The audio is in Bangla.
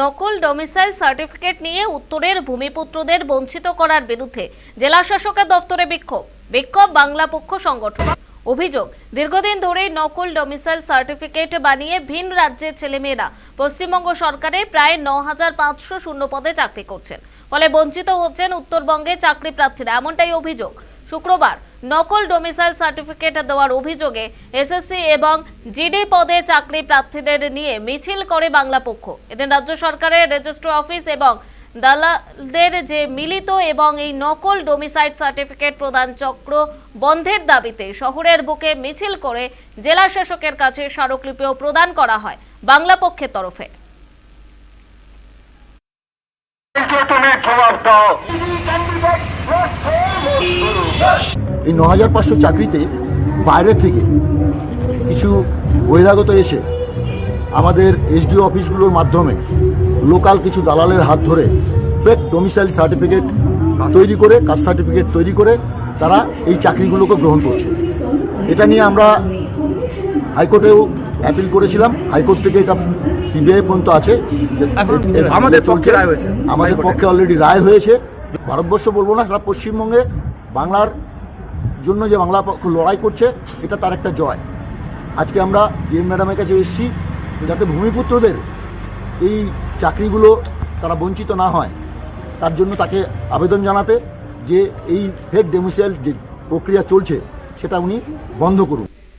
নকল ডোমিসাইল সার্টিফিকেট নিয়ে উত্তরের ভূমিপুত্রদের বঞ্চিত করার বিরুদ্ধে জেলা শাসকের দফতরে বিক্ষোভ। বিক্ষোভ বাংলা পক্ষ সংগঠন। অভিযোগ, দীর্ঘদিন ধরেই নকল ডোমিসাইল সার্টিফিকেট বানিয়ে ভিন রাজ্যের ছেলেমেয়েরা পশ্চিমবঙ্গ সরকারের প্রায় ন হাজার পাঁচশো শূন্য পদে চাকরি করছেন। ফলে বঞ্চিত হচ্ছেন উত্তরবঙ্গে চাকরি প্রার্থীরা, এমনটাই অভিযোগ। শুক্রবার নকল ডোমিসাইল সার্টিফিকেট দেওয়ার অভিযোগে এসএসসি এবং জিডি পদে চাকরি প্রার্থীদের নিয়ে মিছিল করে বাংলা পক্ষ। এদিন রাজ্য সরকারের রেজিস্ট্রার অফিস এবং দালালদের যে মিলিত এবং এই নকল ডোমিসাইল সার্টিফিকেট প্রদান চক্র বন্ধের দাবিতে শহরের বুকে মিছিল করে জেলা শাসকের কাছে স্মারকলিপিও প্রদান করা হয় বাংলা পক্ষের তরফে। জবাব দাও। এই ন হাজার পাঁচশো চাকরিতে বাইরে থেকে কিছু বহিরাগত এসে আমাদের এসডিও অফিসগুলোর মাধ্যমে লোকাল কিছু দালালের হাত ধরে ফেক ডোমিসাইল সার্টিফিকেট তৈরি করে কাস্ট সার্টিফিকেট তৈরি করে তারা এই চাকরিগুলোকে গ্রহণ করছে। এটা নিয়ে আমরা হাইকোর্টেও অ্যাপিল করেছিলাম। হাইকোর্ট থেকে এটা সিবিআই পর্যন্ত আছে। আমাদের পক্ষে রায় হয়েছে। আমাদের পক্ষে অলরেডি রায় হয়েছে। ভারতবর্ষ বলব না সারা পশ্চিমবঙ্গে বাংলার জন্য যে বাংলা পক্ষ লড়াই করছে, এটা তার একটা জয়। আজকে আমরা ডিএম ম্যাডামের কাছে এসেছি যাতে ভূমিপুত্রদের এই চাকরিগুলো তারা বঞ্চিত না হয়, তার জন্য তাকে আবেদন জানাতে যে এই ফেক ডেমিসাইল যে প্রক্রিয়া চলছে, সেটা উনি বন্ধ করুন।